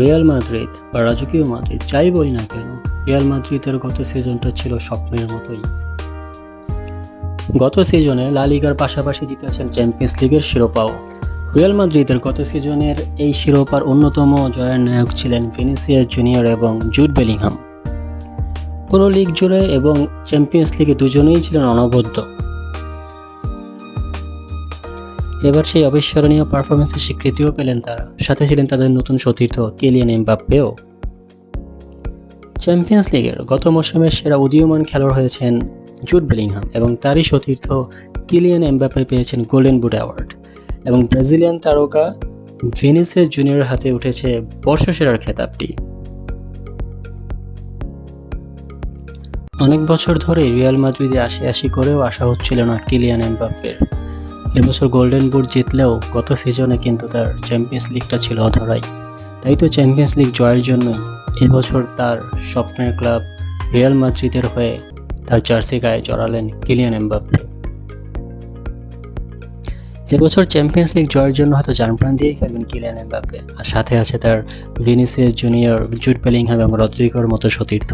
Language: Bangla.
রিয়াল মাদ্রিদ বা রাজকীয় মাদ্রিদ, যাই বলি না কেন, রিয়াল মাদ্রিদের গত সিজনটা ছিল স্বপ্নের মতোই। গত সিজনে লা লিগার পাশাপাশি জিতেছেন চ্যাম্পিয়ন্স লিগের শিরোপাও। রিয়াল মাদ্রিদের গত সিজনের এই শিরোপার অন্যতম জয়ের নায়ক ছিলেন ভিনিসিয়াস জুনিয়র এবং জুট বেলিংহাম। পুরো লিগ জুড়ে এবং চ্যাম্পিয়ন্স লিগে দুজনেই ছিলেন অনবদ্য। এবার সেই অবিস্মরণীয় পারফরমেন্সের স্বীকৃতিও পেলেন তারা। সাথে ছিলেন তাদের নতুন সতীর্থ কেলিয়ান এমবাপ্পেও। চ্যাম্পিয়ন্স লিগের গত মৌসুমের সেরা উদীয়মান খেলোয়াড় হয়েছেন জুট বেলিংহাম এবং তারই সতীর্থ কিলিয়ান এমবাপ্পে পেয়েছেন গোল্ডেন বুট অ্যাওয়ার্ড। এবং ব্রাজিলিয়ান তারকা ভিনিসিয়াস জুনিয়রের হাতে উঠেছে বর্ষসেরার খেতাবটি। অনেক বছর ধরে রিয়াল মাদ্রিদে আসি আসি করেও আসা হচ্ছিল না কিলিয়ান এমবাপ্পের। এবছর গোল্ডেন বুট জিতলেও গত সিজনে কিন্তু তার চ্যাম্পিয়ন্স লিগটা ছিল অধরাই। তাই তো চ্যাম্পিয়ন্স লিগ জয়ের জন্য এবছর তার স্বপ্নের ক্লাব রিয়াল মাদ্রিদের হয়ে তার জার্সি গায়ে জড়ালেন কিলিয়ান এমবাপ্পে এবছর চ্যাম্পিয়ন্স লিগ জয়ের জন্য হয়তো জানপ্রাণ দিয়েই খেলবেন কিলিয়ান এমবাপ্পে আর সাথে আছে তার ভিনিসিয়াস জুনিয়র জুড বেলিংহাম এবং রদ্রিগোর মতো সতীর্থ।